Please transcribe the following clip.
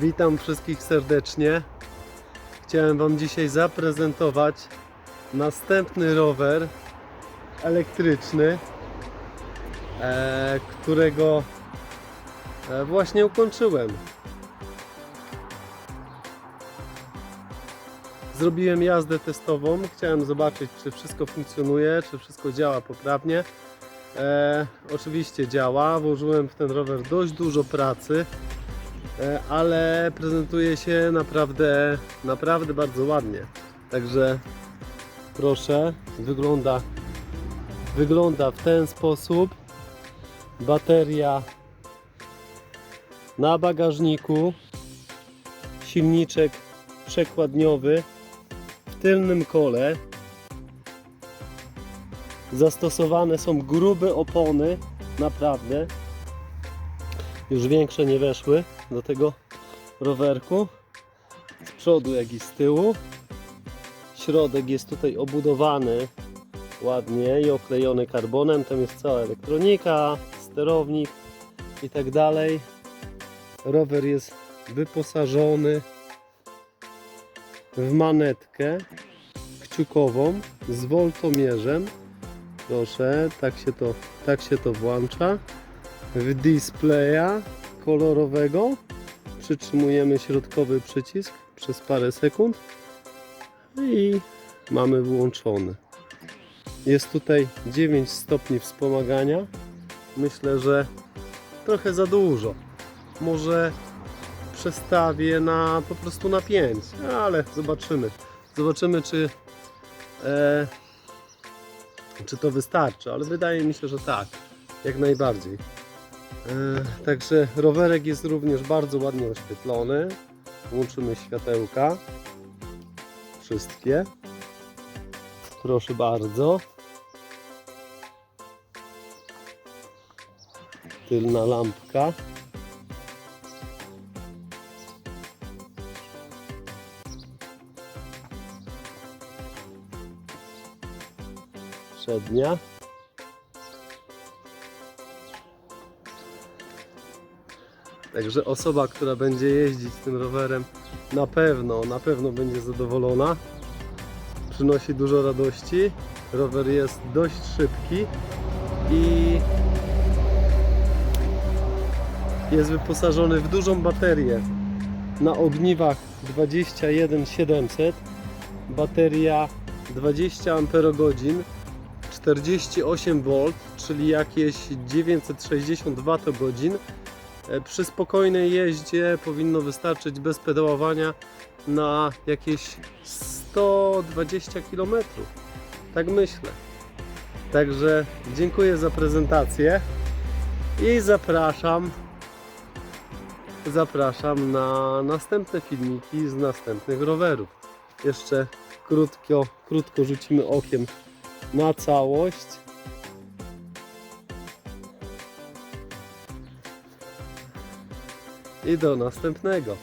Witam wszystkich serdecznie. Chciałem Wam dzisiaj zaprezentować następny rower elektryczny, e, którego e, właśnie ukończyłem. Zrobiłem jazdę testową. Chciałem zobaczyć, czy wszystko funkcjonuje, czy wszystko działa poprawnie. E, oczywiście działa. Włożyłem w ten rower dość dużo pracy, ale prezentuje się naprawdę, naprawdę bardzo ładnie. Także proszę, wygląda, wygląda w ten sposób. Bateria na bagażniku, silniczek przekładniowy w tylnym kole. Zastosowane są grube opony, naprawdę. Już większe nie weszły do tego rowerku. Z przodu, jak i z tyłu. Środek jest tutaj obudowany ładnie i oklejony karbonem. Tam jest cała elektronika, sterownik i tak dalej. Rower jest wyposażony w manetkę kciukową z woltomierzem. Proszę, tak się to, tak się to włącza. W displaya kolorowego przytrzymujemy środkowy przycisk przez parę sekund i mamy włączony. Jest tutaj 9 stopni wspomagania. Myślę, że trochę za dużo. Może przestawię na po prostu na 5, ale zobaczymy. Zobaczymy, czy e, czy to wystarczy, ale wydaje mi się, że tak, jak najbardziej. E, także rowerek jest również bardzo ładnie oświetlony. Włączymy światełka. Wszystkie. Proszę bardzo. Tylna lampka. Przednia. Także osoba, która będzie jeździć tym rowerem na pewno, na pewno będzie zadowolona. Przynosi dużo radości. Rower jest dość szybki i jest wyposażony w dużą baterię na ogniwach 21700 bateria 20 Ah 48 V czyli jakieś 960 Wh przy spokojnej jeździe powinno wystarczyć bez pedałowania na jakieś 120 km tak myślę także dziękuję za prezentację i zapraszam zapraszam na następne filmiki z następnych rowerów. Jeszcze krótko, krótko rzucimy okiem na całość. I do następnego.